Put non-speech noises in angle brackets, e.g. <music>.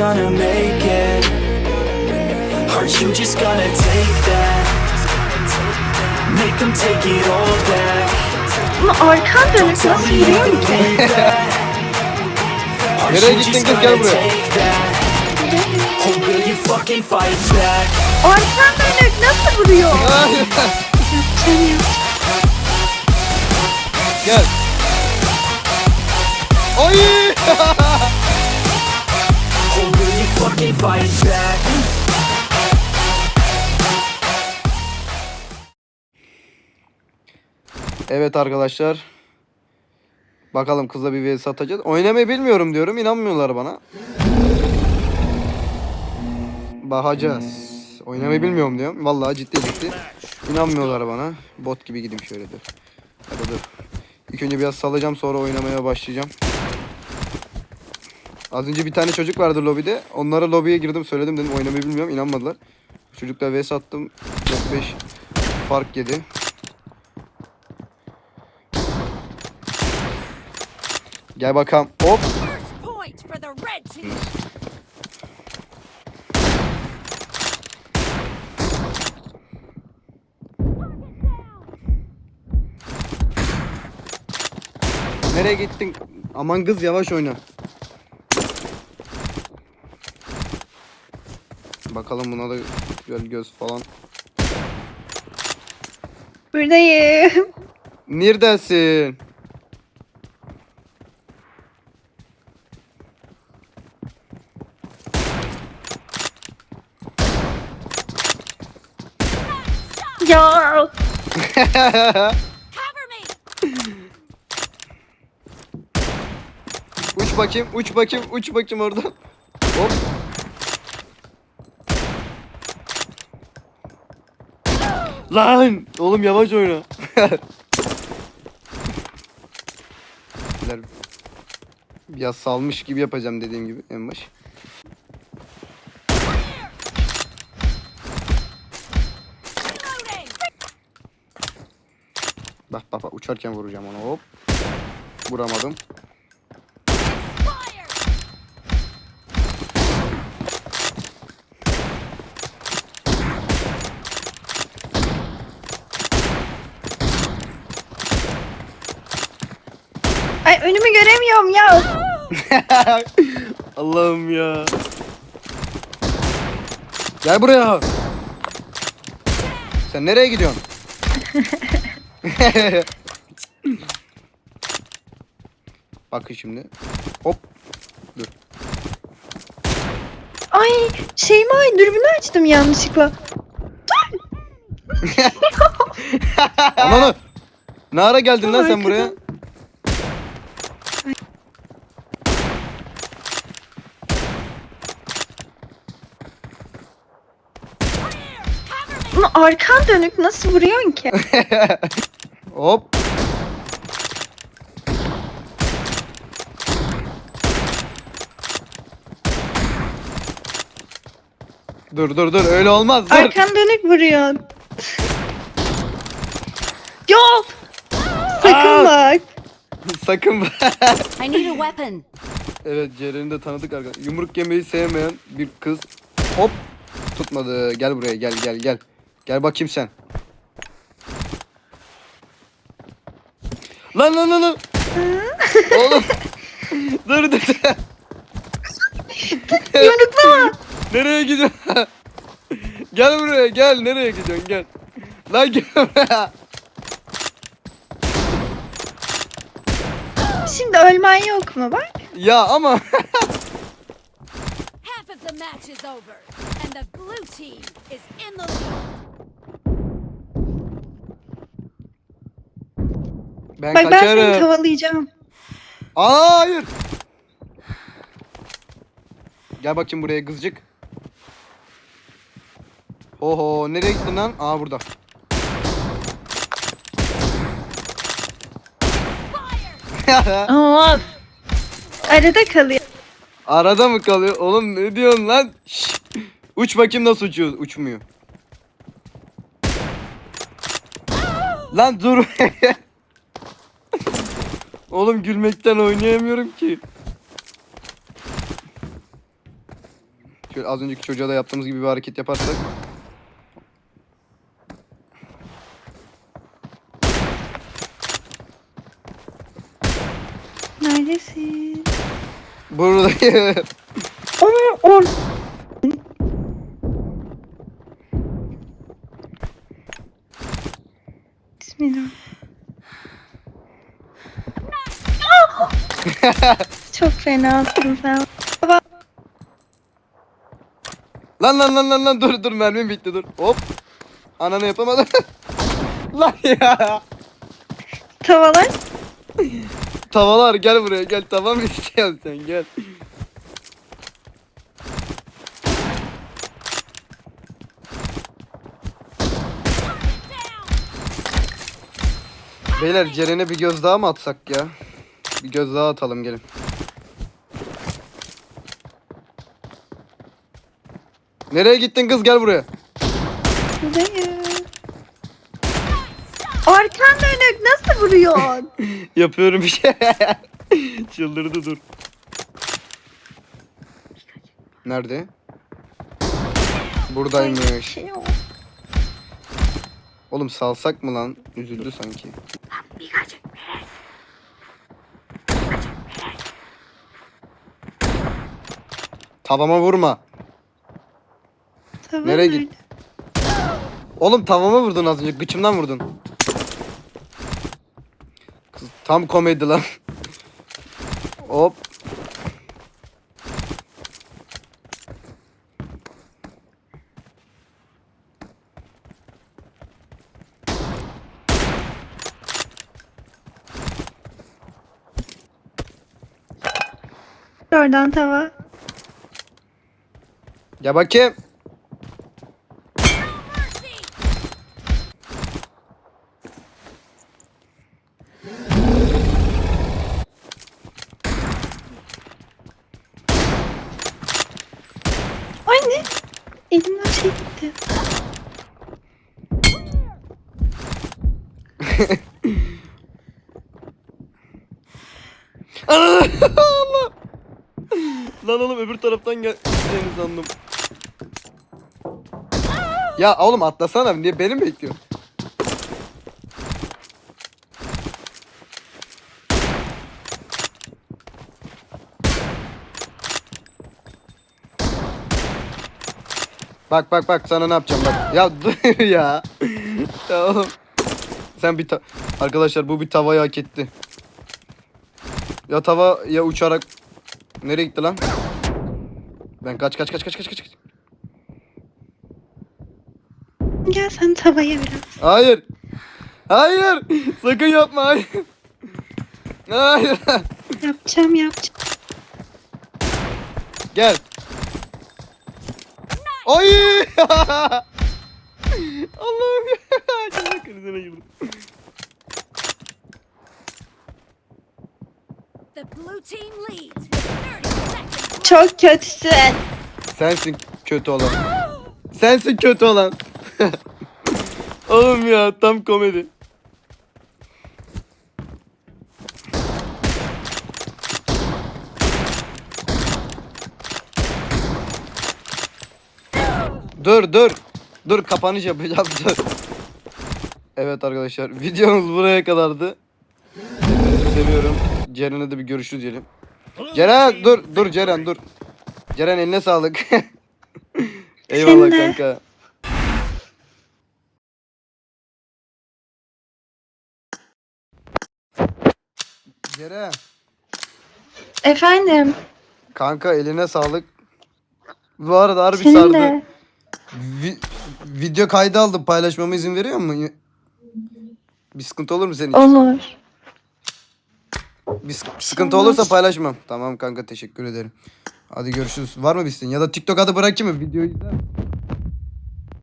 gonna make it? Are you just gonna take that? Make them take it all back. Arkan dönüp nasıl yürüyor ki? <laughs> Nereye gittin kız gel buraya. Arkan dönüp nasıl vuruyor? <laughs> gel. Will you fucking fight back? evet arkadaşlar. Bakalım kızla bir vs atacağız. Oynamayı bilmiyorum diyorum. inanmıyorlar bana. Bakacağız. Oynamayı bilmiyorum diyorum. Vallahi ciddi ciddi. İnanmıyorlar bana. Bot gibi gideyim şöyle dur. Hadi dur. İlk önce biraz salacağım sonra oynamaya başlayacağım. Az önce bir tane çocuk vardı lobide. Onlara lobiye girdim söyledim dedim oynamayı bilmiyorum. inanmadılar. Çocukla vs attım. 4-5 fark yedi. Gel bakalım. Hop. Nereye gittin? Aman kız yavaş oyna. Bakalım buna da göl göz falan. buradayım. Neredesin? Ya <laughs> Cover me. uç bakayım, uç bakayım, uç bakayım oradan. Hop. Lan! Oğlum yavaş oyna. Biraz salmış gibi yapacağım dediğim gibi en baş. Bak bak bak uçarken vuracağım onu hop. Vuramadım. Fire. ay göremiyorum ya. <laughs> Allah'ım ya. Gel buraya. Sen nereye gidiyorsun? <laughs> Bakın şimdi. Hop. Dur. Ay Şeyma dürbünü açtım yanlışlıkla. <laughs> Ananı. Ne ara geldin lan sen buraya? Ama arkan dönük nasıl vuruyorsun ki? <laughs> Hop. Dur dur dur öyle olmaz dur. Arkan dönük vuruyorsun. <laughs> Yok. Sakın Aa! bak. <laughs> Sakın. I need a weapon. evet Ceren'i de tanıdık arkadaşlar. Yumruk yemeyi sevmeyen bir kız. Hop. Tutmadı. Gel buraya gel gel gel. Gel bakayım sen. Lan lan lan lan. Oğlum. <laughs> dur dur. Yumruklama. Nereye gidiyorsun? gel buraya gel. Nereye gidiyorsun gel. Lan gel buraya. Şimdi ölmen yok mu bak? Ya ama. <laughs> The match is over, and the blue team is in the lead. ben Bak ben seni tavalayacağım. Aa, hayır. Gel bakayım buraya kızcık. Oho nereye gittin lan? Aa burada. <laughs> <laughs> Of. Arada kalıyor. Arada mı kalıyor? Oğlum ne diyorsun lan? Şşş. Uç bakayım nasıl uçuyor? Uçmuyor. lan dur. <laughs> Oğlum gülmekten oynayamıyorum ki. Şöyle az önceki çocuğa da yaptığımız gibi bir hareket yaparsak. Neredesin? Buradayım. <laughs> Or or. Bismillah. Çok fena attın sen. Baba, Lan lan lan lan lan dur dur mermim bitti dur. Hop. Ananı yapamadım. <laughs> lan ya. Tavalar. Tavalar gel buraya gel tamam <laughs> istiyorum sen gel. Beyler Ceren'e bir göz daha mı atsak ya? Bir göz daha atalım gelin. Nereye gittin kız gel buraya. Buradayım. Arkan dönük nasıl vuruyorsun? <laughs> Yapıyorum bir şey. <laughs> Çıldırdı dur. Nerede? Buradaymış. Şey yok. Oğlum salsak mı lan? Üzüldü sanki. Tavama vurma. Tava Nereye nerede? git- Oğlum tavama vurdun az önce. Gıçımdan vurdun. Tam komedi lan. Hop. Oradan tava. Ya bakayım. Mercy! Ay ne? Elimden şey. Allah. Lan oğlum öbür taraftan gel. Sandım. Ya oğlum atlasana niye beni mi bekliyorsun? Bak bak bak sana ne yapacağım bak. Ya dur <laughs> ya. Sen bir ta- Arkadaşlar bu bir tavayı hak etti. Ya tava ya uçarak nereye gitti lan? Ben kaç kaç kaç kaç kaç kaç. Gel sen tavaya biraz. Hayır. Hayır. <laughs> Sakın yapma. Hayır. Hayır. Yapacağım yapacağım. Gel. Ay! <laughs> Allah'ım ya. Krizine girdim. The blue team leads with 30 seconds. Çok kötüsün. Sensin kötü olan. Sensin kötü olan. <laughs> Oğlum ya tam komedi. Dur dur. Dur kapanış yapacağım <laughs> dur. Evet arkadaşlar videomuz buraya kadardı. Seviyorum. Ceren'e de bir görüşürüz diyelim. Ceren dur dur Ceren dur. Ceren eline sağlık. <laughs> Eyvallah kanka. Ceren Efendim. kanka eline sağlık. Bu arada harbi Senin sardı. de. Vi- video kaydı aldım paylaşmama izin veriyor mu? Bir sıkıntı olur mu senin için? Olur. Bir sık- sıkıntı olursa paylaşmam. Tamam kanka teşekkür ederim. Hadi görüşürüz. Var mı bir isteğin? Ya da TikTok adı bırakayım mı? Videoyu izler misin?